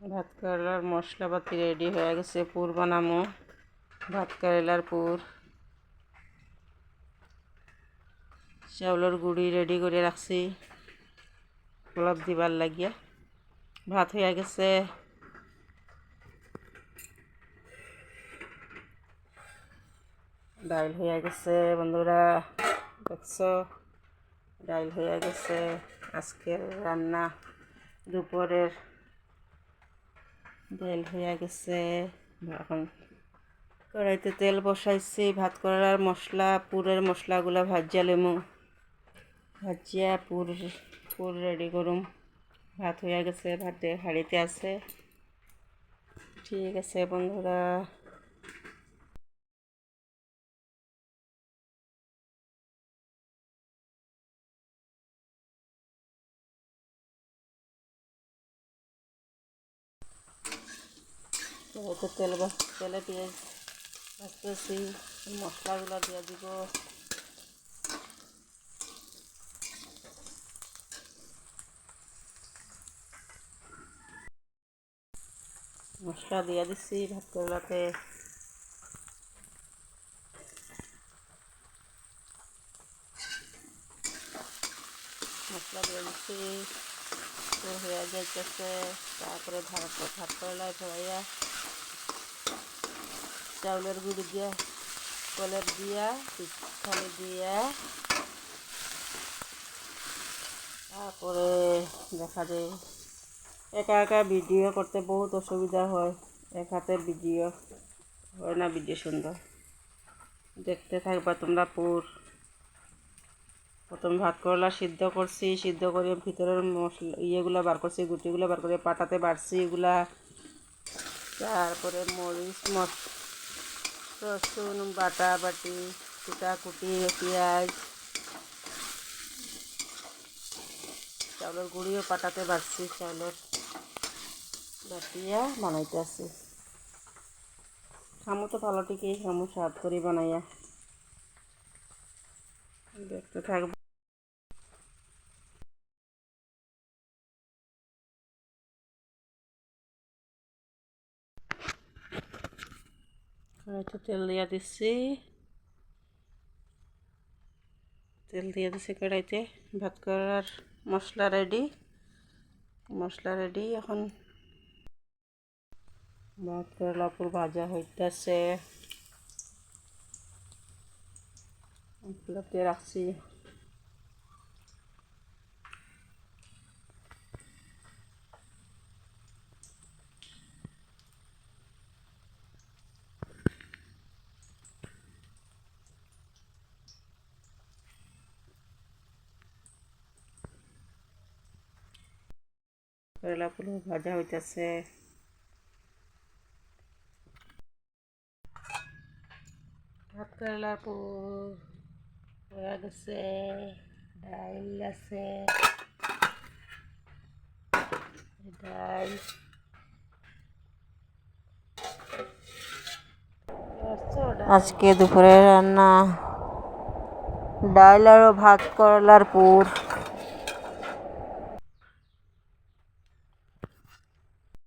ভাত কেরেলার মশলাপাতি রেডি হয়ে গেছে, পুর বানামো। ভাত কেরেলার পুর। চাউলের গুড়ি রেডি করে রাখছি, গোলাপ দিবার লাগিয়া। ভাত হয়ে গেছে। ডাইল হয়ে গেছে, বন্ধুরা, দেখছ? ডাইল হয়ে গেছে। আজকের রান্না দুপুরের ডাইল হয়ে গেছে। এখন কড়াইতে তেল বসাইছি, ভাত করার মশলা, পুরের মশলাগুলো ভাজিয়া লেমু ভাজিয়া পুর পুর রেডি করুম। ভাত হয়ে গেছে ভাতে হাঁড়িতে আছে। ঠিক আছে বন্ধুরা। কড়াইতে তেল তেলে পেঁয়াজ ভাজতেছি মশলাগুলো দিয়ে দিব। মশলা দিয়ে দিচ্ছি ভাত করলাতে মশলা দিয়ে দিচ্ছি হয়ে যাইতেছে তারপরে ভাত ভাত করলায় ধোয়া চাউলের গুঁড়ি দিয়া, কলের দিয়া পিঠালি দিয়া। তারপরে দেখা যায়, একা একা ভিডিও করতে বহুত অসুবিধা হয়। এক হাতে ভিডিও হয় না, ভিডিও সুন্দর। দেখতে থাকবা তোমরা পুর। প্রথম ভাত করলা সিদ্ধ করছি, সিদ্ধ করে ভিতরের মশলা, ইয়েগুলো বার করছি, গুটিগুলো বার করে পাটাতে বাড়ছি এগুলা। তারপরে মরিচ মশ রসুন, বাটা বাটি কুটা কুটি পেঁয়াজ, চাউলের গুঁড়িও পাটাতে বাড়ছি চাউলের বাটিয়া বানাইতে আছি খামু তো ভালো ঠিকই খামু স্বাদ করে বানাইয়া। দেখতে থাকব। কড়াইতে তেল দিয়া দিচ্ছি তেল দিয়ে দিচ্ছি কড়াইতে ভাত করার মশলা রেডি মশলা রেডি এখন ভাত করলা পুর ভাজা হইতেছে রাখছি করলা পুরো ভাজা হইতেছে। ভাত করলা পুর হয়ে গেছে ডাইল আছে। ডাইল। আজকে দুপুরে রান্না। ডাইল আর ভাত করলার পুর।